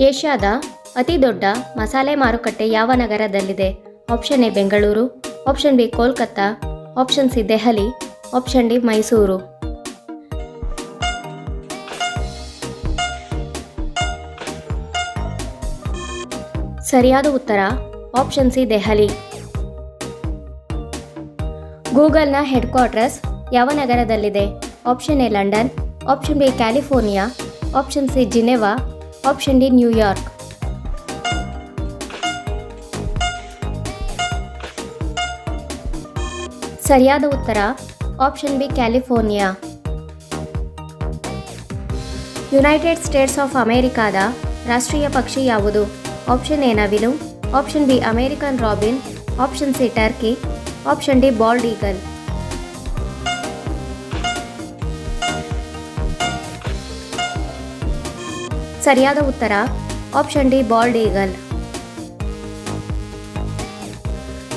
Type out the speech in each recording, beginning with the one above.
ಏಷ್ಯಾದ ಅತಿ ದೊಡ್ಡ ಮಸಾಲೆ ಮಾರುಕಟ್ಟೆ ಯಾವ ನಗರದಲ್ಲಿದೆ? Option A Bengaluru, option B Kolkata, option C Delhi, option D Mysuru. ಸರಿಯಾದ ಉತ್ತರ, ಆಪ್ಷನ್ ಸಿ ದೆಹಲಿ. ಗೂಗಲ್ನ ಹೆಡ್ ಕ್ವಾರ್ಟರ್ಸ್ ಯಾವ ನಗರದಲ್ಲಿದೆ? Option A London, option B California, option C Geneva option D New York ಸರಿಯಾದ ಉತ್ತರ option B California United States of ಅಮೆರಿಕಾದ ರಾಷ್ಟ್ರೀಯ ಪಕ್ಷಿ ಯಾವುದು ಆಪ್ಷನ್ ಎ ನವಿಲು option B American robin option C turkey option D bald eagle ಸರಿಯಾದ ಉತ್ತರ option D bald eagle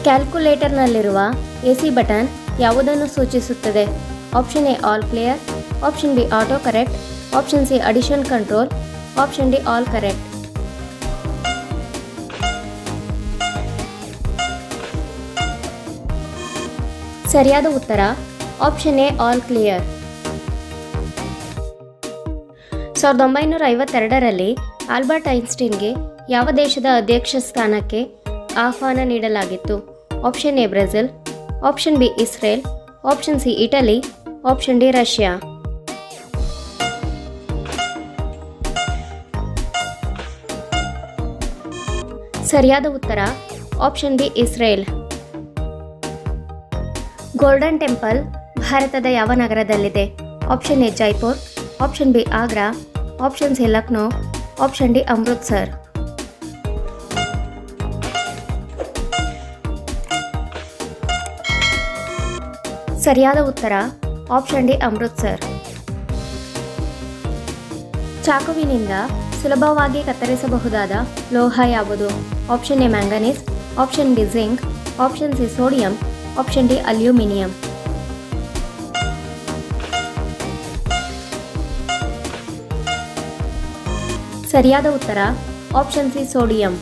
ಕ್ಯಾಲ್ಕುಲೇಟರ್ನಲ್ಲಿರುವ ಎ ಸಿ ಬಟನ್ ಯಾವುದನ್ನು ಸೂಚಿಸುತ್ತದೆ? Option A all clear option B auto correct option C addition control option D all correct ಸರಿಯಾದ ಉತ್ತರ option A all clear ಸಾವಿರದ ಒಂಬೈನೂರ ಐವತ್ತೆರಡರಲ್ಲಿ Albert ಐನ್ಸ್ಟೀನ್ಗೆ ಯಾವ ದೇಶದ ಅಧ್ಯಕ್ಷ ಸ್ಥಾನಕ್ಕೆ ಆಹ್ವಾನ ನೀಡಲಾಗಿತ್ತು? Option A Brazil, option B Israel, option C Italy, option D Russia. ಸರಿಯಾದ ಉತ್ತರ, option B Israel. Golden temple ಭಾರತದ ಯಾವ ನಗರದಲ್ಲಿದೆ? Option A Jaipur option B Agra option C Lucknow option D Amritsar ಸರಿಯಾದ ಉತ್ತರ ಆಪ್ಷನ್ ಡಿ ಅಮೃತ್ಸರ್ ಚಾಕುವಿನಿಂದ ಸುಲಭವಾಗಿ ಕತ್ತರಿಸಬಹುದಾದ ಲೋಹ ಯಾವುದು? Option A manganese option B zinc option C sodium option D aluminium ಸರಿಯಾದ ಉತ್ತರ ಆಪ್ಷನ್ ಸಿ ಸೋಡಿಯಂ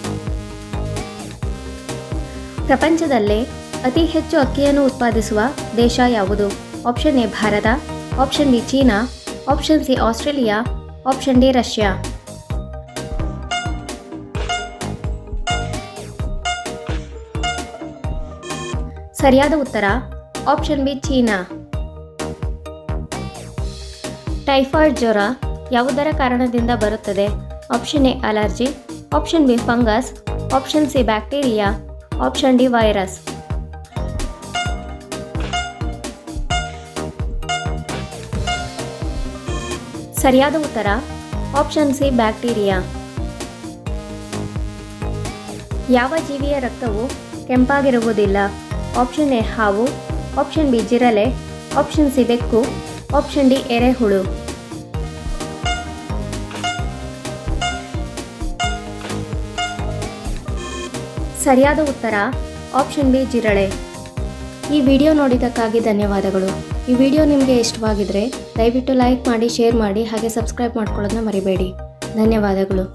ಪ್ರಪಂಚದಲ್ಲೇ ಅತಿ ಹೆಚ್ಚು ಅಕ್ಕಿಯನ್ನು ಉತ್ಪಾದಿಸುವ ದೇಶ ಯಾವುದು? Option A Bharat option B China option C Australia option D Russia. ಸರಿಯಾದ ಉತ್ತರ ಆಪ್ಷನ್ ಬಿ ಚೀನಾ. ಟೈಫಾಯ್ಡ್ ಜ್ವರ ಯಾವುದರ ಕಾರಣದಿಂದ ಬರುತ್ತದೆ? Option A allergy option B fungus option C bacteria option D virus ಸರಿಯಾದ ಉತ್ತರ. ಆಪ್ಷನ್ ಸಿ ಬ್ಯಾಕ್ಟೀರಿಯಾ ಯಾವ ಜೀವಿಯ ರಕ್ತವು ಕೆಂಪಾಗಿರುವುದಿಲ್ಲ? ಆಪ್ಷನ್ ಎ ಹಾವು. ಆಪ್ಷನ್ ಬಿ ಜಿರಲೆ ಆಪ್ಷನ್ ಸಿ ಬೆಕ್ಕು. ಆಪ್ಷನ್ ಡಿ ಎರೆಹುಳು. ಸರಿಯಾದ ಉತ್ತರ ಆಪ್ಷನ್ ಬಿ ಜಿರಳೆ. ಈ ವಿಡಿಯೋ ನೋಡಿದ್ದಕ್ಕಾಗಿ ಧನ್ಯವಾದಗಳು. ಈ ವಿಡಿಯೋ ನಿಮಗೆ ಇಷ್ಟವಾಗಿದ್ರೆ ದಯವಿಟ್ಟು ಲೈಕ್ ಮಾಡಿ, ಶೇರ್ ಮಾಡಿ, ಹಾಗೆ ಸಬ್ಸ್ಕ್ರೈಬ್ ಮಾಡ್ಕೊಳ್ಳೋದನ್ನ ಮರಿಬೇಡಿ. ಧನ್ಯವಾದಗಳು.